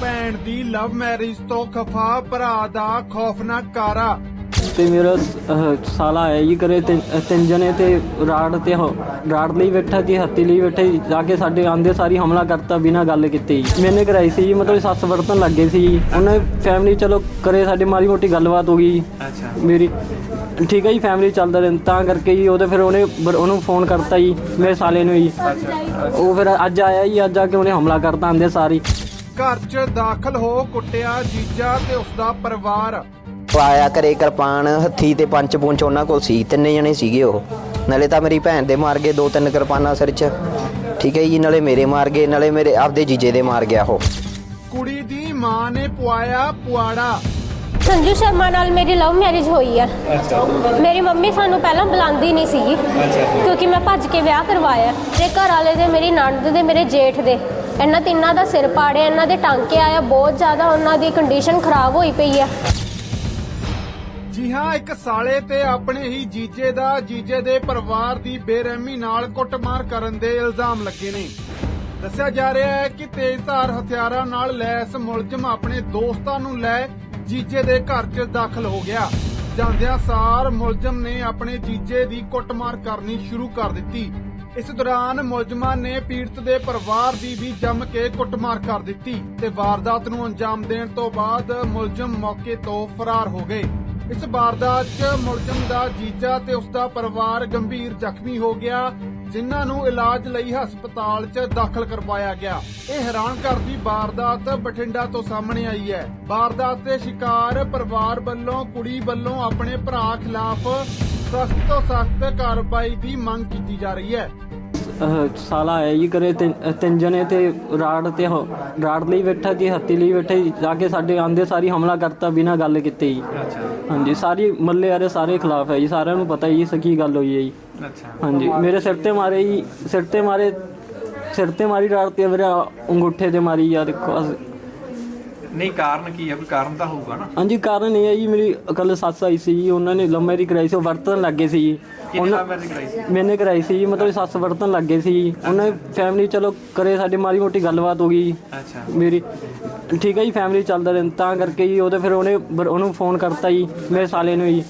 ਭੈਣ ਦੀ love marriage ਤੋਂ ਖਫਾ ਭਰਾ ਦਾ ਖੌਫਨਾਕ ਕਾਰਾ ਤੇ ਮੇਰਾ ਅਹ, ਸਾਲਾ ਹੈ ਜੀ ਕਰੇ ਤਿੰਨ ਜਣੇ ਤੇ ਰਾੜ ਤੇ ਰਾੜ ਲਈ ਬੈਠਾ ਸੀ ਹੱਤੀ ਲਈ ਬੈਠੇ। ਜਾ ਕੇ ਸਾਡੇ ਆਂਦੇ ਸਾਰੀ ਹਮਲਾ ਕਰਤਾ ਬਿਨਾਂ ਗੱਲ ਕੀਤੇ ਜੀ ਮੈਨੇ ਕਰਾਈ ਸੀ ਜੀ, ਮਤਲਬ ਸੱਸ ਵਰਤਨ ਲੱਗੇ ਸੀ ਜੀ। ਉਹਨੇ ਫੈਮਿਲੀ ਚਲੋ ਕਰੇ ਸਾਡੇ ਮਾੜੀ ਮੋਟੀ ਗੱਲਬਾਤ ਹੋ ਗਈ ਜੀ। ਅੱਛਾ ਮੇਰੀ ਠੀਕ ਹੈ ਜੀ ਫੈਮਿਲੀ ਚੱਲਦਾ ਰਹਿੰਦਾ ਤਾਂ ਕਰਕੇ ਜੀ ਉਹਦੇ ਫਿਰ ਉਹਨੇ ਬ- ਉਹਨੂੰ ਫੋਨ ਕਰਤਾ ਜੀ ਮੇਰੇ ਸਾਲੇ ਨੂੰ ਜੀ ਉਹ ਫਿਰ ਅੱਜ ਆਇਆ ਜੀ ਅੱਜ ਆ ਕੇ ਉਹਨੇ ਹਮਲਾ ਕਰਤਾ ਆਂਦੇ ਸਾਰੀ ਘਰ 'ਚ ਦਾਖਲ ਹੋ ਕੁੱਟਿਆ ਜੀਜਾ ਤੇ ਉਸਦਾ ਪਰਿਵਾਰ। ਆਇਆ ਕਰੇ ਕਿਰਪਾਨ ਹੱਥੀ ਤੇ ਪੰਜ ਪੁੰਚ ਉਹਨਾਂ ਕੋਲ ਸੀ ਤਿੰਨੇ ਜਣੇ ਸੀਗੇ ਉਹ। ਨਾਲੇ ਤਾਂ ਮੇਰੀ ਭੈਣ ਦੇ ਮਾਰ ਗਏ ਦੋ ਤਿੰਨ ਕਿਰਪਾਨਾਂ ਸਿਰ 'ਚ। ਠੀਕ ਹੈ ਜੀ ਨਾਲੇ ਮੇਰੇ ਮਾਰ ਗਏ ਨਾਲੇ ਮੇਰੇ ਆਪਦੇ ਜੀਜੇ ਦੇ ਮਾਰ ਗਿਆ ਉਹ। ਕੁੜੀ ਦੀ ਮਾਂ ਨੇ ਪਵਾਇਆ ਪੁਆੜਾ। ਸੰਜੂ ਸ਼ਰਮਾ ਨਾਲ ਮੇਰੀ ਲਵ ਮੈਰਿਜ ਹੋਈ ਅੱਛਾ। ਮੇਰੀ ਮੰਮੀ ਸਾਨੂੰ ਪਹਿਲਾਂ ਬੁਲਾਉਂਦੀ ਨਹੀਂ ਸੀਗੀ ਅੱਛਾ। ਕਿਉਂਕਿ ਮੈਂ ਭੱਜ ਕੇ ਵਿਆਹ ਕਰਵਾਇਆ। ਤੇ ਘਰ ਵਾਲੇ ਦੇ ਮੇਰੀ ਨਣਦ ਦੇ ਮੇਰੇ ਜੇਠ ਦੇ। ਇਹਨਾਂ ਤਿੰਨਾਂ ਦਾ ਸਿਰ ਪਾੜਿਆ, ਇਹਨਾਂ ਦੇ ਟਾਂਕੇ ਆਇਆ, ਬਹੁਤ ਜ਼ਿਆਦਾ ਉਹਨਾਂ ਦੀ ਕੰਡੀਸ਼ਨ ਖਰਾਬ ਹੋਈ ਪਈ ਹੈ ਜੀ ਹਾਂ, ਇੱਕ ਸਾਲੇ ਤੇ ਆਪਣੇ ਹੀ ਜੀਜੇ ਦਾ, ਜੀਜੇ ਦੇ ਪਰਿਵਾਰ ਦੀ ਬੇਰਹਿਮੀ ਨਾਲ ਕੁੱਟਮਾਰ ਕਰਨ ਦੇ ਇਲਜ਼ਾਮ ਲੱਗੇ ਨੇ। ਦੱਸਿਆ ਜਾ ਰਿਹਾ ਹੈ ਕਿ ਤੇਜ਼ਧਾਰ ਹਥਿਆਰਾਂ ਨਾਲ ਲੈਸ ਮੁਲਜ਼ਮ ਆਪਣੇ ਦੋਸਤਾਂ ਨੂੰ ਲੈ ਜੀਜੇ ਦੇ ਘਰ 'ਚ ਦਾਖਲ ਹੋ ਗਿਆ। ਜਾਂਦਿਆਂ ਸਾਰ ਮੁਲਜ਼ਮ ਨੇ ਆਪਣੇ ਜੀਜੇ ਦੀ ਕੁੱਟਮਾਰ ਕਰਨੀ ਸ਼ੁਰੂ ਕਰ ਦਿੱਤੀ। ਇਸ ਦੌਰਾਨ ਮੁਲਜ਼ਮਾਂ ਨੇ ਪੀੜਤ ਦੇ ਪਰਿਵਾਰ ਦੀ ਵੀ ਜੰਮ ਕੇ ਕੁੱਟਮਾਰ ਕਰ ਦਿੱਤੀ ਤੇ ਵਾਰਦਾਤ ਨੂੰ ਅੰਜਾਮ ਦੇਣ ਤੋਂ ਬਾਅਦ ਮੁਲਜ਼ਮ ਮੌਕੇ ਤੋਂ ਫਰਾਰ ਹੋ ਗਏ। ਇਸ ਵਾਰਦਾਤ 'ਚ ਮੁਲਜ਼ਮ ਦਾ ਜੀਜਾ ਤੇ ਉਸ ਦਾ ਪਰਿਵਾਰ ਗੰਭੀਰ ਜ਼ਖਮੀ ਹੋ ਗਿਆ, ਜਿਨ੍ਹਾਂ ਨੂੰ ਇਲਾਜ ਲਈ ਹਸਪਤਾਲ 'ਚ ਦਾਖਲ ਕਰਵਾਇਆ ਗਿਆ। ਇਹ ਹੈਰਾਨ ਕਰਦੀ ਵਾਰਦਾਤ ਬਠਿੰਡਾ ਤੋਂ ਸਾਹਮਣੇ ਆਈ ਹੈ। ਵਾਰਦਾਤ ਦੇ ਸ਼ਿਕਾਰ ਪਰਿਵਾਰ ਵੱਲੋਂ, ਕੁੜੀ ਵੱਲੋਂ ਆਪਣੇ ਭਰਾ ਖਿਲਾਫ ਸਖਤ ਤੋਂ ਸਖਤ ਕਾਰਵਾਈ ਦੀ ਮੰਗ ਕੀਤੀ ਜਾ ਰਹੀ ਹੈ। ਅਹ, ਸਾਲਾ ਹੈ ਜੀ ਕਰੇ ਤਿੰਨ ਅਹ, ਤਿੰਨ ਜਣੇ ਤੇ ਰਾੜ ਤੇ ਉਹ ਰਾੜ ਲਈ ਬੈਠਾ ਸੀ ਹੱਤੀ ਲਈ ਬੈਠੇ। ਜਾ ਕੇ ਸਾਡੇ ਆਂਦੇ ਸਾਰੀ ਹਮਲਾ ਕਰਤਾ ਬਿਨਾਂ ਗੱਲ ਕੀਤੇ ਜੀ। ਅੱਛਾ। ਹਾਂਜੀ ਸਾਰੀ ਮੱਲੇ ਵਾਲੇ ਸਾਰੇ ਖਿਲਾਫ ਹੈ ਜੀ ਸਾਰਿਆਂ ਨੂੰ ਪਤਾ ਜੀ ਸਕੀ ਗੱਲ ਹੋਈ ਹੈ ਜੀ। ਅੱਛਾ। ਹਾਂਜੀ ਮੇਰੇ ਸਿਰ ਤੇ ਮਾਰੇ ਜੀ ਸਿਰ ਤੇ ਮਾਰੇ ਸਿਰ ਤੇ ਮਾਰੀ ਰਾੜ ਤੇ ਮੇਰੇ ਅੰਗੂਠੇ ਤੇ ਮਾਰੀ ਯਾਰ ਦੇਖੋ ਅਸ- ਨਹੀਂ ਕਾਰਨ ਕੀ ਹੈ ਕੋਈ ਕਾਰਨ ਤਾਂ ਹੋਊਗਾ ਨਾ। ਹਾਂਜੀ ਕਾਰਨ ਇਹ ਹੈ ਜੀ ਮੇਰੀ ਕੱਲ ਸੱਸ ਆਈ ਸੀ ਜੀ ਉਹਨਾਂ ਨੇ ਲੰਮੇ ਕਰਾਈ ਸੀ ਉਹ ਵਰਤਨ ਲੱਗੇ ਸੀ ਜੀ। ਦਾ ਮੈਰਿਜ ਕਰਾਈ ਸੀ? ਮੈਨੇ ਕਰਾਈ ਸੀ ਜੀ, ਮਤਲਬ ਸੱਸ ਵਰਤਨ ਲੱਗੇ ਸੀ ਜੀ। ਉਹਨੇ ਫੈਮਿਲੀ ਚਲੋ ਕਰੇ ਸਾਡੇ ਮਾੜੀ ਮੋਟੀ ਗੱਲਬਾਤ ਹੋ ਗਈ ਜੀ। ਅੱਛਾ। ਮੇਰੀ ਠੀਕ ਹੈ ਜੀ ਫੈਮਿਲੀ ਚੱਲਦਾ ਰਹਿੰਦਾ ਤਾਂ ਕਰਕੇ ਜੀ ਉਹਦੇ ਫਿਰ ਉਹਨੇ ਉਹਨੂੰ ਫੋਨ ਕਰਤਾ ਜੀ ਮੇਰੇ ਸਾਲੇ ਨੂੰ ਜੀ।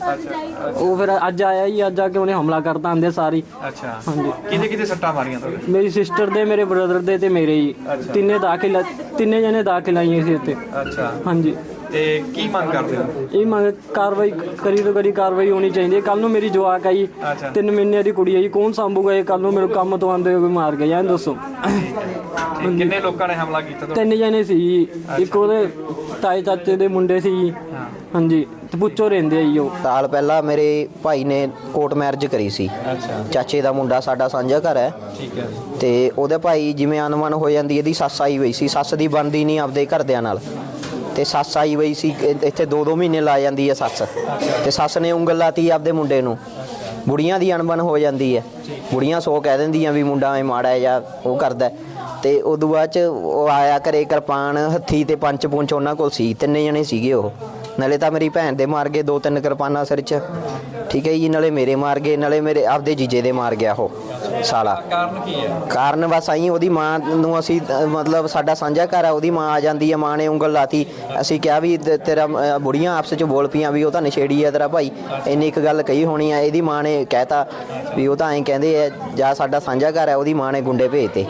ਉਹ ਫਿਰ ਅੱਜ ਆਇਆ ਜੀ ਅੱਜ ਆ ਕੇ ਉਹਨੇ ਹਮਲਾ ਕਰਤਾ ਆਂਦੇ ਸਾਰੀ। ਅੱਛਾ। ਹਾਂਜੀ। ਕਿਹਦੇ ਕਿਹਦੇ ਸੱਟਾਂ ਮਾਰੀਆਂ ਤੁਹਾਡੇ? ਮੇਰੀ ਸਿਸਟਰ ਦੇ ਮੇਰੇ ਬ੍ਰਦਰ ਦੇ ਤੇ ਮੇਰੇ ਜੀ। ਤਿੰਨੇ ਦਾਖਲ ਤਿੰਨੇ ਜਣੇ ਦਾਖਲ ਆਈਆਂ ਸੀ ਉੱਤੇ ਅੱਛਾ। ਹਾਂਜੀ। ਤੇ ਕੀ ਮੰਗ ਕਰਦੇ ਹੋ? ਇਹ ਮੰਗ ਕਾਰਵਾਈ ਕਰੀ ਤੋਂ ਕਰੀ ਕਾਰਵਾਈ ਹੋਣੀ ਚਾਹੀਦੀ ਹੈ। ਕੱਲ ਨੂੰ ਮੇਰੀ ਜਵਾਕ ਆਈ ਅੱਛਾ। ਤਿੰਨ ਮਹੀਨੇ ਦੀ ਕੁੜੀ ਆਈ। ਕੌਣ ਸੰਭੂਗਾ ਇਹ? ਕੱਲ ਨੂੰ ਮੇਰੇ ਕੰਮ ਤੋਂ ਆਂਦੇ ਹੋਏ ਮਾਰ ਗਿਆ ਜਾਂ ਦੱਸੋ। ਤੇ ਕਿੰਨੇ ਲੋਕਾਂ ਨੇ ਹਮਲਾ ਕੀਤਾ ਤੁਹਾਡੇ? ਤਿੰਨ ਜਣੇ ਸੀ। ਜੀ। ਇੱਕ ਉਹਦੇ ਤਾਏ ਚਾਚੇ ਦੇ ਮੁੰਡੇ ਸੀ। ਜੀ। ਹਾਂਜੀ। ਪੁੱਛੋ ਰਹਿੰਦੇ ਆ ਜੀ ਉਹ। ਸਾਲ ਪਹਿਲਾਂ ਮੇਰੇ ਭਾਈ ਨੇ ਕੋਰਟ ਮੈਰਿਜ ਕਰੀ ਸੀ। ਅੱਛਾ। ਚਾਚੇ ਦਾ ਮੁੰਡਾ ਸਾਡਾ ਸਾਂਝਾ ਘਰ ਹੈ। ਠੀਕ ਹੈ। ਤੇ ਉਹਦੇ ਭਾਈ ਜਿਵੇਂ ਅਨਮਨ ਹੋ ਜਾਂਦੀ ਇਹਦੀ ਸੱਸ ਆਈ ਹੋਈ ਸੀ। ਸੱਸ ਦੀ ਬਣਦੀ ਨਹੀਂ ਆਪਦੇ ਘਰਦਿਆਂ ਨਾਲ। ਤੇ ਸੱਸ ਆਈ ਹੋਈ ਸੀ ਇੱਥੇ 2-2 ਮਹੀਨੇ ਲਾ ਜਾਂਦੀ ਹੈ ਸੱਸ। ਤੇ ਸੱਸ ਨੇ ਉਂਗਲ ਲਾਤੀ ਆਪਦੇ ਮੁੰਡੇ ਨੂੰ। ਬੁੜੀਆਂ ਦੀ ਅਣਬਣ ਹੋ ਜਾਂਦੀ ਹੈ। ਬੁੜੀਆਂ ਸੋ ਕਹਿ ਦਿੰਦੀਆਂ ਵੀ ਮੁੰਡਾ ਐ ਮਾੜਾ ਹੈ ਜਾਂ ਉਹ ਕਰਦਾ। ਤੇ ਉਦੋਂ ਬਾਅਦ ਚ ਉਹ ਆਇਆ ਘਰੇ ਕਿਰਪਾਨ ਹੱਥੀ ਤੇ ਪੰਜ ਪੁੰਚ ਉਹਨਾਂ ਕੋਲ ਸੀ। ਤਿੰਨੇ ਜਣੇ ਸੀਗੇ ਉਹ। ਨਾਲੇ ਤਾਂ ਮੇਰੀ ਭੈਣ ਦੇ ਮਾਰ ਗਏ, ਦੋ ਤਿੰਨ ਕਿਰਪਾਨਾਂ ਸਿਰ 'ਚ। ਠੀਕ ਹੈ ਜੀ, ਨਾਲੇ ਮੇਰੇ ਮਾਰ ਗਏ, ਨਾਲੇ ਮੇਰੇ ਆਪਦੇ ਜੀਜੇ ਦੇ ਮਾਰ ਗਿਆ ਉਹ। ਸਾਲਾ। ਕਾਰਨ ਕੀ ਹੈ? ਕਾਰਨ ਬਸ ਆਈ ਉਹਦੀ ਮਾਂ ਨੂੰ ਅਸੀਂ ਅ, ਮਤਲਬ ਸਾਡਾ ਸਾਂਝਾ ਘਰ ਆ ਉਹਦੀ ਮਾਂ ਆ ਜਾਂਦੀ ਹੈ ਮਾਂ ਨੇ ਉਂਗਲ ਲਾਤੀ। ਅਸੀਂ ਕਿਹਾ ਵੀ ਤੇ- ਤੇਰਾ ਅ, ਬੁੜੀਆਂ ਆਪਸ ਚ ਬੋਲ ਪਈਆਂ ਵੀ ਉਹ ਤਾਂ ਨਸ਼ੇੜੀ ਹੈ ਤੇਰਾ ਭਾਈ। ਇੰਨੀ ਇੱਕ ਗੱਲ ਕਹੀ ਹੋਣੀ ਆ ਇਹਦੀ ਮਾਂ ਨੇ ਕਹਿਤਾ ਵੀ ਉਹ ਤਾਂ ਐਂ ਕਹਿੰਦੇ ਆ ਜਾਂ ਸਾਡਾ ਸਾਂਝਾ ਘਰ ਹੈ ਉਹਦੀ ਮਾਂ ਨੇ ਗੁੰਡੇ ਭੇਜਤੇ।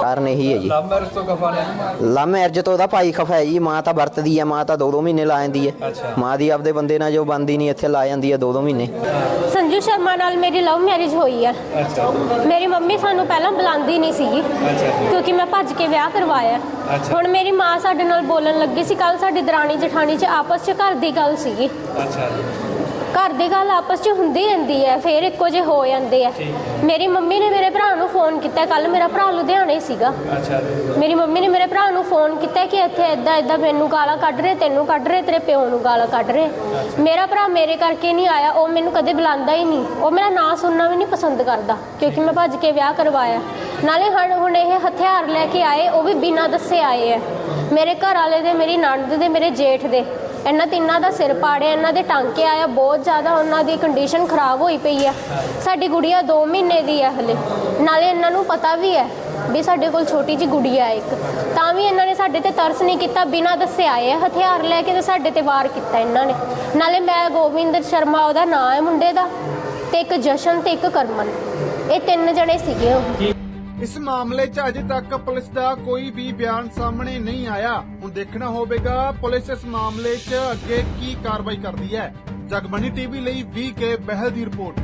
ਕਾਰਨ ਇਹੀ ਹੈ ਜੀ। ਲਵ ਮੈਰਿਜ ਤੋਂ ਕਫਾ ਮੈਰਿਜ ਤੋਂ ਉਹਦਾ ਭਾਈ ਖਫਾ ਹੈ ਜੀ ਮਾਂ ਤਾਂ ਵਰਤਦੀ ਹੈ ਮਾਂ ਤਾਂ ਦੋ ਦੋ ਮਹੀਨੇ ਲਾ ਜਾਂਦੀ ਹੈ ਅੱਛਾ। ਮਾਂ ਦੀ ਆਪਦੇ ਬੰਦੇ ਨਾਲ ਜੋ ਬੰਦੀ ਨਹੀਂ ਇੱਥੇ ਲਾ ਜਾਂਦੀ ਹੈ ਦੋ ਦੋ ਮਹੀਨੇ ਸੰਜੂ ਸ਼ਰਮਾ ਨਾਲ ਮੇਰੀ ਲਵ ਮੈਰਿਜ ਹੋਈ ਹੈ ਅੱਛਾ। ਮੇਰੀ ਮੰਮੀ ਸਾਨੂੰ ਪਹਿਲਾਂ ਬੁਲਾਉਂਦੀ ਨਹੀਂ ਸੀਗੀ ਅੱਛਾ। ਕਿਉਂਕਿ ਮੈਂ ਭੱਜ ਕੇ ਵਿਆਹ ਕਰਵਾਇਆ। ਅੱਛਾ। ਹੁਣ ਮੇਰੀ ਮਾਂ ਸਾਡੇ ਨਾਲ ਬੋਲਣ ਲੱਗੀ ਸੀ ਕੱਲ ਸਾਡੀ ਦਰਾਣੀ ਜਠਾਣੀ 'ਚ ਆਪਸ 'ਚ ਘਰ ਦੀ ਗੱਲ ਸੀਗੀ। ਅੱਛਾ ਘਰ ਦੀ ਗੱਲ ਆਪਸ 'ਚ ਹੁੰਦੀ ਰਹਿੰਦੀ ਹੈ ਫੇਰ ਇੱਕੋ ਜਿਹੇ ਹੋ ਜਾਂਦੇ ਆ। ਮੇਰੀ ਮੰਮੀ ਨੇ ਮੇਰੇ ਭਰਾ ਨੂੰ ਫੋਨ ਕੀਤਾ ਕੱਲ ਮੇਰਾ ਭਰਾ ਲੁਧਿਆਣੇ ਸੀਗਾ। ਅੱਛਾ। ਮੇਰੀ ਮੰਮੀ ਨੇ ਮੇਰੇ ਭਰਾ ਨੂੰ ਫੋਨ ਕੀਤਾ ਕਿ ਇੱਥੇ ਇਦਾਂ ਇਦਾਂ ਮੈਨੂੰ ਗਾਲਾਂ ਕੱਢ ਰਹੇ ਤੈਨੂੰ ਕੱਢ ਰਹੇ ਤੇਰੇ ਪਿਓ ਨੂੰ ਗਾਲਾਂ ਕੱਢ ਰਹੇ। ਮੇਰਾ ਭਰਾ ਮੇਰੇ ਕਰਕੇ ਨਹੀਂ ਆਇਆ ਉਹ ਮੈਨੂੰ ਕਦੇ ਬੁਲਾਉਂਦਾ ਹੀ ਨਹੀਂ। ਉਹ ਮੇਰਾ ਨਾਂ ਸੁਣਨਾ ਵੀ ਨਹੀਂ ਪਸੰਦ ਕਰਦਾ ਕਿਉਂਕਿ ਮੈਂ ਭੱਜ ਕੇ ਵਿਆਹ ਕਰਵਾਇਆ। ਨਾਲੇ ਹਣ ਹੁਣ ਇਹ ਹਥਿਆਰ ਲੈ ਕੇ ਆਏ ਉਹ ਵੀ ਬਿਨਾਂ ਦੱਸੇ ਆਏ ਆ। ਮੇਰੇ ਘਰ ਵਾਲੇ ਦੇ ਮੇਰੀ ਨਣਦ ਦੇ ਮੇਰੇ ਜੇਠ ਦੇ। ਇਹਨਾਂ ਤਿੰਨਾਂ ਦਾ ਸਿਰ ਪਾੜਿਆ, ਇਹਨਾਂ ਦੇ ਟਾਂਕੇ ਆਇਆ, ਬਹੁਤ ਜ਼ਿਆਦਾ ਉਹਨਾਂ ਦੀ ਕੰਡੀਸ਼ਨ ਖਰਾਬ ਹੋਈ ਪਈ ਹੈ ਸਾਡੀ ਗੁੜੀਆ 2 ਮਹੀਨੇ ਦੀ ਹੈ ਹਲੇ। ਨਾਲੇ ਇਹਨਾਂ ਨੂੰ ਪਤਾ ਵੀ ਹੈ ਵੀ ਸਾਡੇ ਕੋਲ ਛੋਟੀ ਜੀ ਗੁੜੀਆ ਹੈ ਇੱਕ। ਤਾਂ ਵੀ ਇਹਨਾਂ ਨੇ ਸਾਡੇ ਤੇ ਤਰਸ ਨਹੀਂ ਕੀਤਾ, ਬਿਨਾਂ ਦੱਸੇ ਆਏ ਹਥਿਆਰ ਲੈ ਕੇ ਤੇ ਸਾਡੇ ਤੇ ਵਾਰ ਕੀਤਾ ਇਹਨਾਂ ਨੇ। ਨਾਲੇ ਮੈਂ ਗੋਬਿੰਦ ਸ਼ਰਮਾ, ਉਹਦਾ ਨਾਂ ਹੈ ਮੁੰਡੇ ਦਾ, ਤੇ ਇੱਕ ਜਸ਼ਨ ਤੇ ਇੱਕ ਕਰਮਨ। ਇਹ ਤਿੰਨ ਜਣੇ ਸੀਗੇ ਉਹ। ਇਸ ਮਾਮਲੇ 'ਚ ਅਜੇ ਤੱਕ ਪੁਲਿਸ ਦਾ ਕੋਈ ਵੀ ਬਿਆਨ ਸਾਹਮਣੇ ਨਹੀਂ ਆਇਆ। ਹੁਣ ਦੇਖਣਾ ਹੋਵੇਗਾ ਪੁਲਿਸ ਇਸ ਮਾਮਲੇ 'ਚ ਅੱਗੇ ਕੀ ਕਾਰਵਾਈ ਕਰਦੀ ਹੈ। ਜਗਬਣੀ ਟੀਵੀ ਲਈ ਵੀ ਕੇ ਬਹਿਲ ਦੀ ਰਿਪੋਰਟ।